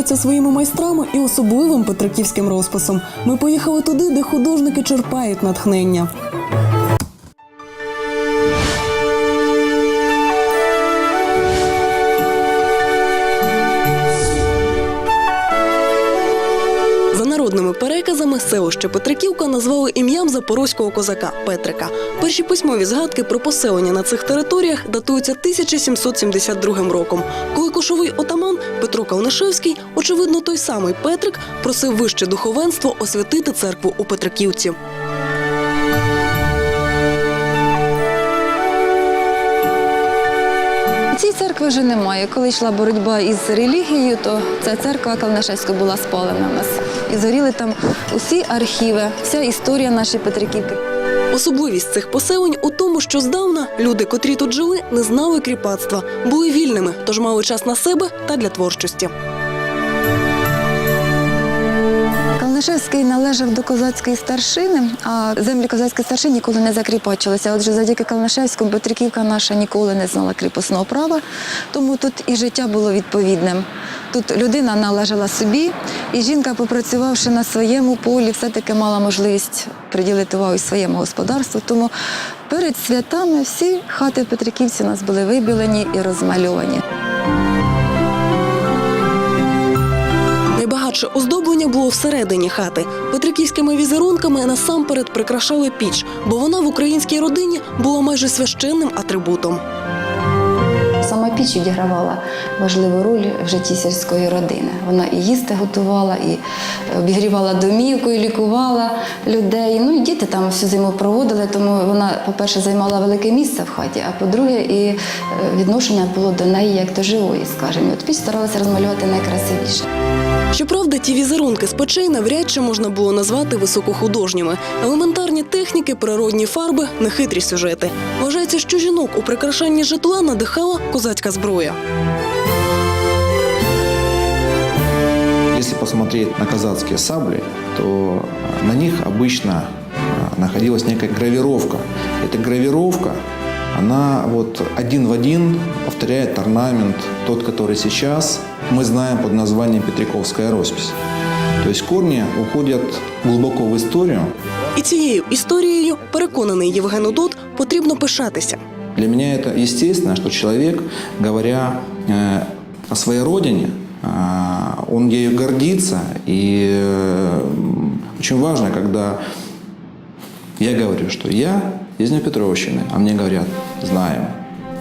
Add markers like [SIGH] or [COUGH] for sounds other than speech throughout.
славиться своїми майстрами і особливим петриківським розписом. Ми поїхали туди, де художники черпають натхнення. Селище Петриківка назвали ім'ям запорозького козака Петрика. Перші письмові згадки про поселення на цих територіях датуються 1772 роком, коли кошовий отаман Петро Калнишевський, очевидно, той самий Петрик, просив вище духовенство освятити церкву у Петриківці. Церкви вже немає. Коли йшла боротьба із релігією, то ця церква Калнишевська була спалена в нас. І згоріли там усі архіви, вся історія нашої Петриківки. Особливість цих поселень у тому, що здавна люди, котрі тут жили, не знали кріпацтва, були вільними, тож мали час на себе та для творчості. Калнишевський належав до козацької старшини, а землі козацької старшини ніколи не закріпачилися. Отже, завдяки Калнишевському Петриківка наша ніколи не знала кріпосного права, тому тут і життя було відповідним. Тут людина належала собі, і жінка, попрацювавши на своєму полі, все-таки мала можливість приділити увагу своєму господарству. Тому перед святами всі хати Петриківці у нас були вибілені і розмальовані. Найбагатше оздоблення було всередині хати. Петриківськими візерунками насамперед прикрашали піч, бо вона в українській родині була майже священним атрибутом. Сама піч відігравала важливу роль в житті сільської родини. Вона і їсти готувала, і обігрівала домівку, і лікувала людей. Ну і діти там всю зиму проводили, тому вона, по-перше, займала велике місце в хаті, а по-друге, і е, відношення було до неї як до живої, скажімо. От піч старалася розмалювати найкрасивіше. Щоправда, ті візерунки з печей навряд чи можна було назвати високохудожніми. Елементарні техніки, природні фарби, нехитрі сюжети. Вважається, що жінок у прикрашанні житла надихала козацька зброя. Если посмотреть на казацкие сабли, то э, на них обычно э, находилась некая гравировка. Эта гравировка, она вот один в один повторяет орнамент, тот, который сейчас мы знаем под названием Петриковская роспись. То есть корни уходят глубоко в историю. І цією історією, переконаний Євген Удот, потрібно пишатися. Для меня это естественно, что человек, говоря э, о своей родине, э, он ею гордится. И э, очень важно, когда я говорю, что я из Днепропетровщины, а мне говорят, знаем,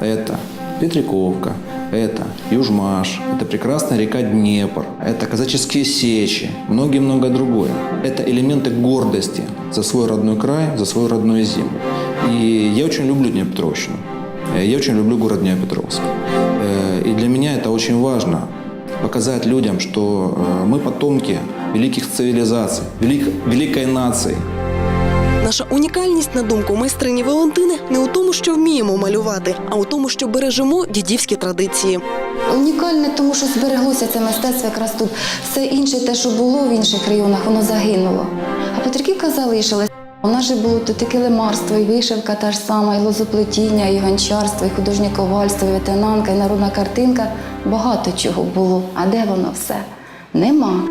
это Петриковка, это Южмаш, это прекрасная река Днепр, это казаческие сечи, многие-многое другое. Это элементы гордости за свой родной край, за свою родную землю. И я очень люблю Днепропетровщину. Э, Я очень люблю город Днепропетровск. Э, И для меня это очень важно показать людям, что э, мы потомки великих цивилизаций, велик- великой нации, Наша унікальність, на думку майстрині Валентини, не у тому, що вміємо малювати, а у тому, що бережемо дідівські традиції. Унікальне, тому що збереглося це мистецтво якраз тут. Все інше, те, що було в інших районах, воно загинуло. А Петриківка залишилась. У нас же було тут і килимарство, і вишивка та ж сама, і лозоплетіння, і гончарство, і художнє ковальство, і ветенанка, і народна картинка. Багато чого було. А де воно все? Нема.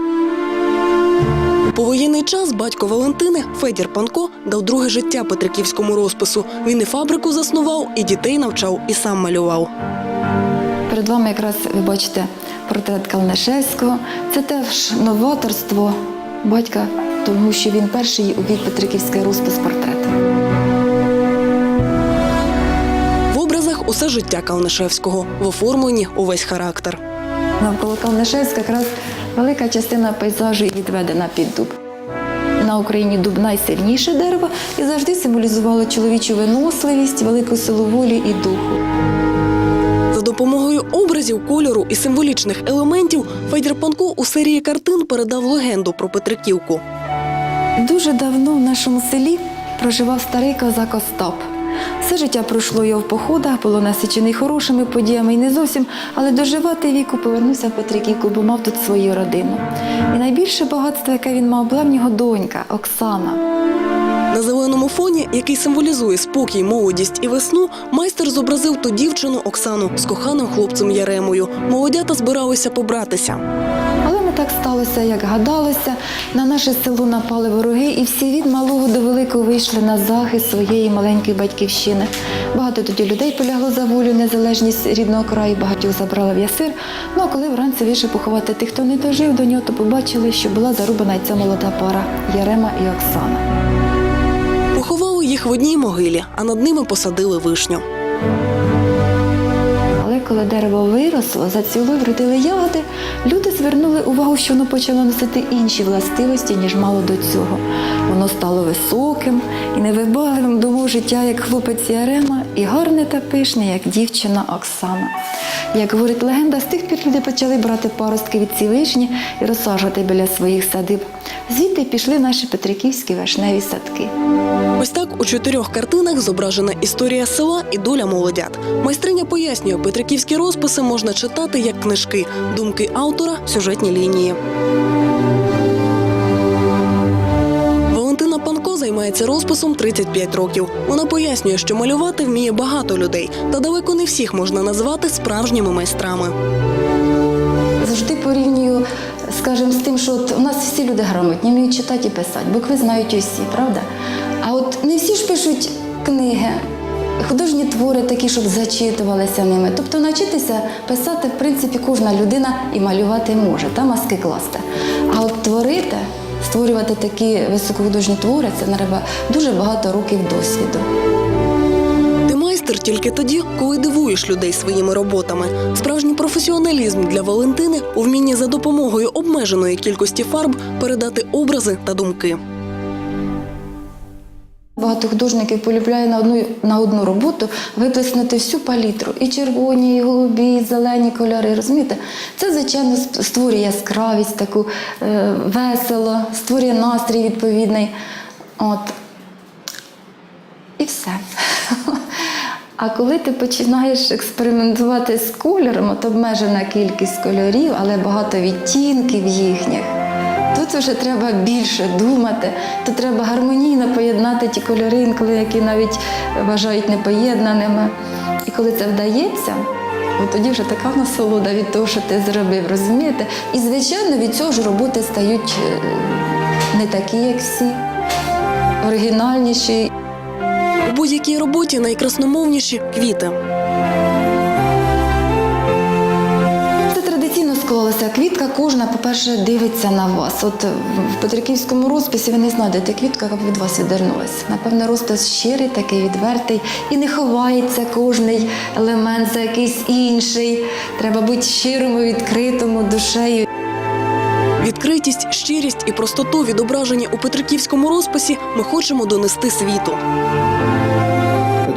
Повоєнний час батько Валентини Федір Панко дав друге життя Петриківському розпису. Він і фабрику заснував, і дітей навчав, і сам малював. Перед вами якраз ви бачите портрет Калнишевського. Це теж новаторство батька, тому що він перший увів Петриківський розпис портрета. В образах усе життя Калнишевського, в оформленні увесь характер. Навколо Калнишевська якраз велика частина пейзажу відведена під дуб. На Україні дуб найсильніше дерево і завжди символізувало чоловічу виносливість, велику силу волі і духу. За допомогою образів, кольору і символічних елементів Федір Панко у серії картин передав легенду про Петриківку. Дуже давно в нашому селі проживав старий козак Остап. Все життя пройшло його в походах, було насичений хорошими подіями і не зовсім, але доживати віку повернувся в Петриківку, бо мав тут свою родину. І найбільше багатство, яке він мав, була в нього донька Оксана. На зеленому фоні, який символізує спокій, молодість і весну, майстер зобразив ту дівчину Оксану з коханим хлопцем Яремою. Молодята збиралися побратися. Але так сталося, як гадалося. На наше село напали вороги, і всі від малого до великого вийшли на захист своєї маленької батьківщини. Багато тоді людей полягло за волю, незалежність рідного краю, багатьох забрала в ясир. Ну а коли вранці вийшли поховати тих, хто не дожив до нього, то побачили, що була зарубана ця молода пара Ярема і Оксана. В одній могилі, а над ними посадили вишню. Але коли дерево виросло, зацвіло, вродили ягоди, люди звернули увагу, що воно почало носити інші властивості, ніж мало до цього. Воно стало високим і невибагливим до життя, як хлопець Ярема, і гарне та пишне, як дівчина Оксана. Як говорить легенда, з тих пір люди почали брати паростки від ці вишні і розсаджувати біля своїх садиб. Звідти пішли наші петриківські вишневі садки. Ось так у чотирьох картинах зображена історія села і доля молодят. Майстриня пояснює, петриківські розписи можна читати як книжки, думки автора, сюжетні лінії. Валентина Панко займається розписом 35 років. Вона пояснює, що малювати вміє багато людей, та далеко не всіх можна назвати справжніми майстрами. Скажімо, з тим, що от у нас всі люди грамотні, вміють читати і писати, букви знають усі, правда? А от не всі ж пишуть книги, художні твори такі, щоб зачитувалися ними. Тобто навчитися писати, в принципі, кожна людина і малювати може, та маски класти. А от творити, створювати такі високохудожні твори, це треба дуже багато років досвіду. Майстер тільки тоді, коли дивуєш людей своїми роботами. Справжній професіоналізм для Валентини у вмінні за допомогою обмеженої кількості фарб передати образи та думки. Багато художників полюбляє на одну на одну роботу виплеснути всю палітру і червоні, і голубі, і зелені кольори. Розумієте? Це звичайно створює яскравість, таку е, весело, створює настрій відповідний. От. І все. [LAUGHS] А коли ти починаєш експериментувати з кольором, от обмежена кількість кольорів, але багато відтінків їхніх. Тут вже треба більше думати, тут треба гармонійно поєднати ті кольори, інколи які навіть вважають непоєднаними. І коли це вдається, от тоді вже така насолода від того, що ти зробив, розумієте? І, звичайно, від цього ж роботи стають е, не такі, як всі, оригінальніші. Будь-якій роботі найкрасномовніші квіти. Склалася квітка. Кожна, по-перше, дивиться на вас. От в Петриківському розписі ви не знайдете квітку, яка б від вас відвернулася. Напевно, розпис щирий, такий відвертий, і не ховається кожний елемент за якийсь інший. Треба бути щирому, відкритому душею. Відкритість, щирість і простоту, відображені у Петриківському розписі, ми хочемо донести світу.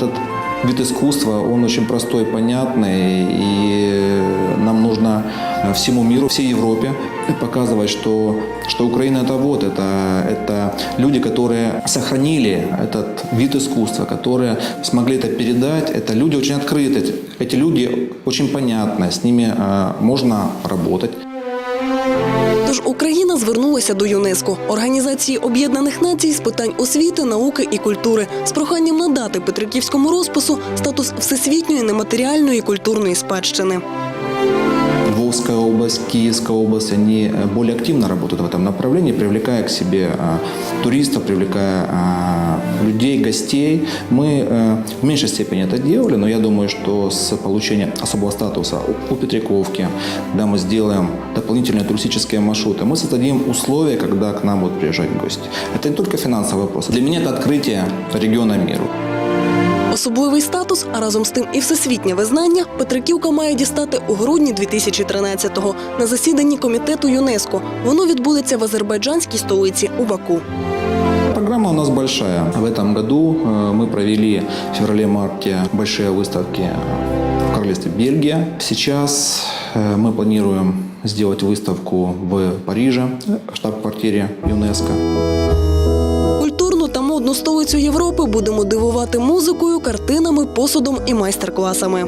Этот вид искусства, он очень простой, понятный, и нам нужно всему миру, всей Европе показывать, что, что Украина это вот, это, это люди, которые сохранили этот вид искусства, которые смогли это передать. Это люди очень открытые, эти люди очень понятны, с ними э, можно работать. Звернулася до ЮНЕСКО Організації Об'єднаних Націй з питань освіти, науки і культури з проханням надати Петриківському розпису статус всесвітньої нематеріальної культурної спадщини. Львовская область, Киевская область, они э, более активно работают в этом направлении, привлекая к себе а, туристов, привлекая а, людей, гостей. Мы э, в меньшей степени это делали, но я думаю, что с получением особого статуса у Петриковки, когда мы сделаем дополнительные туристические маршруты, мы создадим условия, когда к нам будут приезжать гости. Это не только финансовый вопрос. Для меня это открытие региона миру. Особливий статус, а разом з тим і всесвітнє визнання Петриківка має дістати у грудні 2013-го на засіданні комітету ЮНЕСКО. Воно відбудеться в азербайджанській столиці у Баку. Программа у нас большая. В этом году э, мы провели в феврале-марте большие выставки в королевстве Бельгия. Сейчас э, мы планируем сделать выставку в Париже, в штаб-квартире ЮНЕСКО. Культурну та модну столицю Європи будемо дивувати музикою, картинами, посудом і майстер-класами.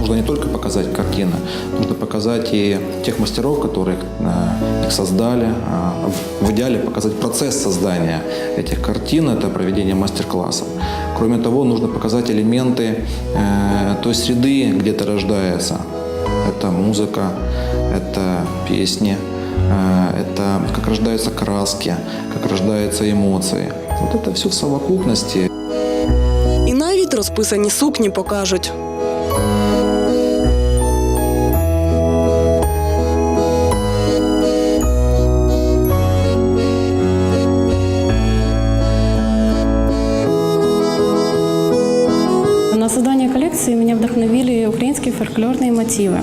Нужно не только показать картины, нужно показать и тех мастеров, которые э, их создали. А в- В идеале показать процесс создания этих картин, это проведение мастер-классов. Кроме того, нужно показать элементы э, той среды, где это рождается. это музыка, это песни, э, это как рождаются краски, как рождаются эмоции. Вот это все в совокупности І навіть розписані сукні покажуть. На создание коллекции меня вдохновили украинские фольклорные мотивы.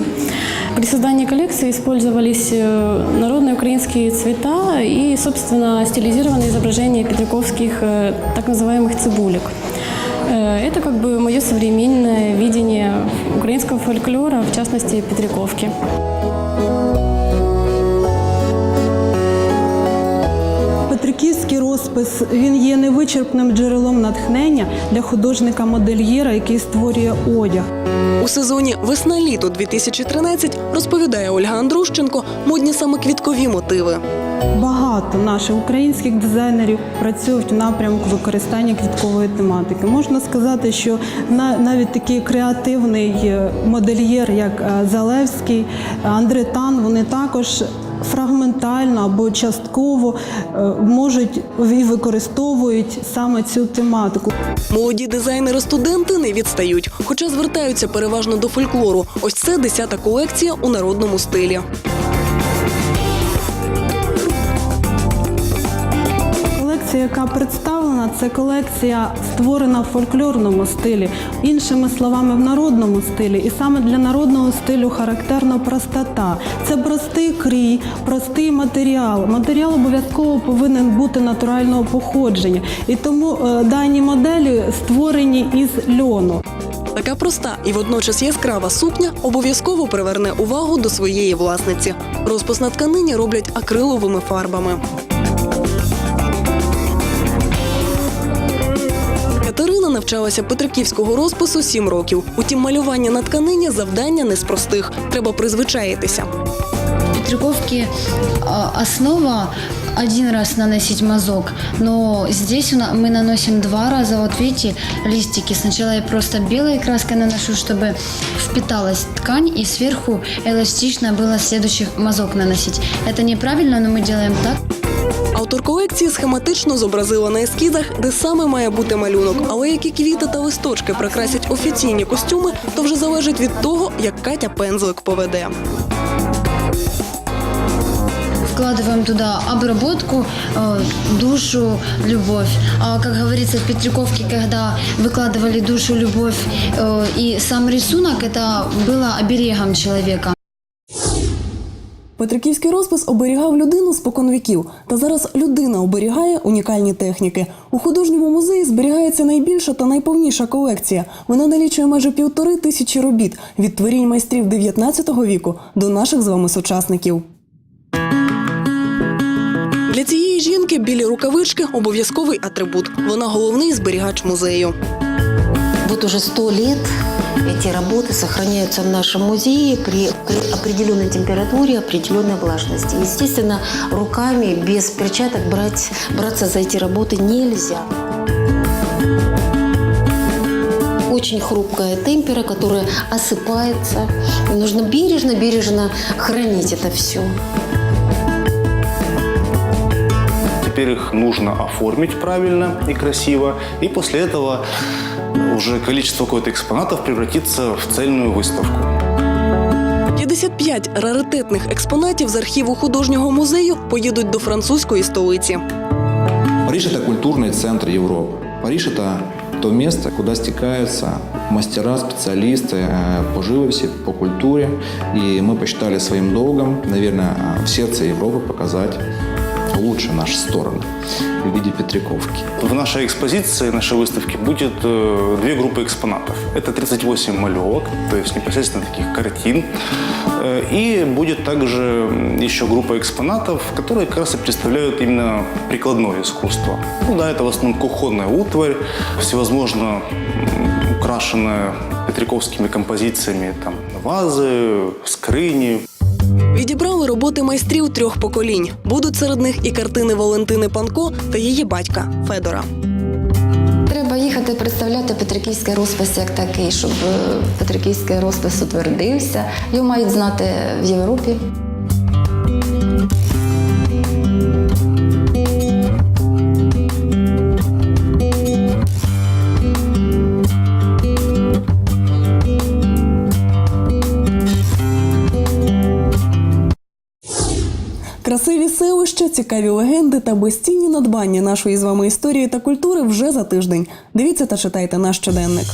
При создании коллекции использовались э, народные украинские цвета и, собственно, стилизированные изображения петриковских э, так называемых цибулек. Э, Это как бы мое современное видение украинского фольклора, в частности, Петриковки. Розпис він є невичерпним джерелом натхнення для художника-модельєра, який створює одяг. У сезоні Весна-літо 2013 розповідає Ольга Андрущенко модні саме квіткові мотиви. Багато наших українських дизайнерів працюють в напрямку використання квіткової тематики. Можна сказати, що на- навіть такий креативний е, модельєр, як е, Залевський, е, Андре Тан, вони також фрагментально або частково е, можуть і використовують саме цю тематику. Молоді дизайнери-студенти не відстають, хоча звертаються переважно до фольклору. Ось це десята колекція у народному стилі. Колекція, яка представлена, це колекція створена в фольклорному стилі, іншими словами, в народному стилі. І саме для народного стилю характерна простота. Це простий крій, простий матеріал. Матеріал обов'язково повинен бути натурального походження. І тому е, дані моделі створені із льону. Така проста і водночас яскрава сукня обов'язково приверне увагу до своєї власниці. Розпис на тканині роблять акриловими фарбами. Навчалася петриківського розпису сім років. Утім, малювання на тканині завдання не з простих. Треба призвичаїтися. Петриковки основа один раз наносить мазок, но здесь у на- мы наносим два раза. Вот видите, листики. Сначала я просто белой краской наношу, чтобы впиталась ткань, и сверху эластично было следующий мазок наносить. Это неправильно, но мы делаем так. Автор колекції схематично зобразила на ескізах, де саме має бути малюнок. Але які квіти та листочки прикрасять офіційні костюми, то вже залежить від того, як Катя пензлик поведе. Вкладываем туда обработку, э, душу, любовь. А как говорится в Петриковке, когда выкладывали душу, любовь э, и сам рисунок, это было оберегом человека. Петриківський розпис оберігав людину споконвіків, та зараз людина оберігає унікальні техніки. У художньому музеї зберігається найбільша та найповніша колекція. Вона налічує майже півтори тисячі робіт від творінь майстрів 19 віку до наших з вами сучасників. Для цієї жінки білі рукавички обов'язковий атрибут. Вона головний зберігач музею. Вот уже сто лет эти работы сохраняются в нашем музее при, при определенной температуре, определенной влажности. Естественно, руками без перчаток брать, браться за эти работы нельзя. Очень хрупкая темпера, которая осыпается. И нужно бережно-бережно хранить это все. Теперь их нужно оформить правильно и красиво. И после этого уже количество какой-то экспонатов превратится в цельную выставку. 55 раритетних експонатів з архіву художнього музею поїдуть до французької столиці. Париж – это культурный центр Европы. Париж – это то место, куда стекаются мастера, специалисты э, по живописи, по культуре. И мы посчитали своим долгом, наверное, в сердце Европы показать лучше наши стороны в виде Петриковки. В нашей экспозиции, нашей выставке будет э, две группы экспонатов. Это 38 малевок, то есть непосредственно таких картин. Э, и будет также еще группа экспонатов, которые как раз и представляют именно прикладное искусство. Ну да, это в основном кухонная утварь, всевозможно украшенная петриковскими композициями, там, вазы, скрыни, Відібрали роботи майстрів трьох поколінь. Будуть серед них і картини Валентини Панко та її батька Федора. Треба їхати представляти Петриківський розпис як такий, щоб е, Петриківський розпис утвердився. Його мають знати в Європі. Красиві селища, цікаві легенди та безцінні надбання нашої з вами історії та культури вже за тиждень. Дивіться та читайте наш щоденник.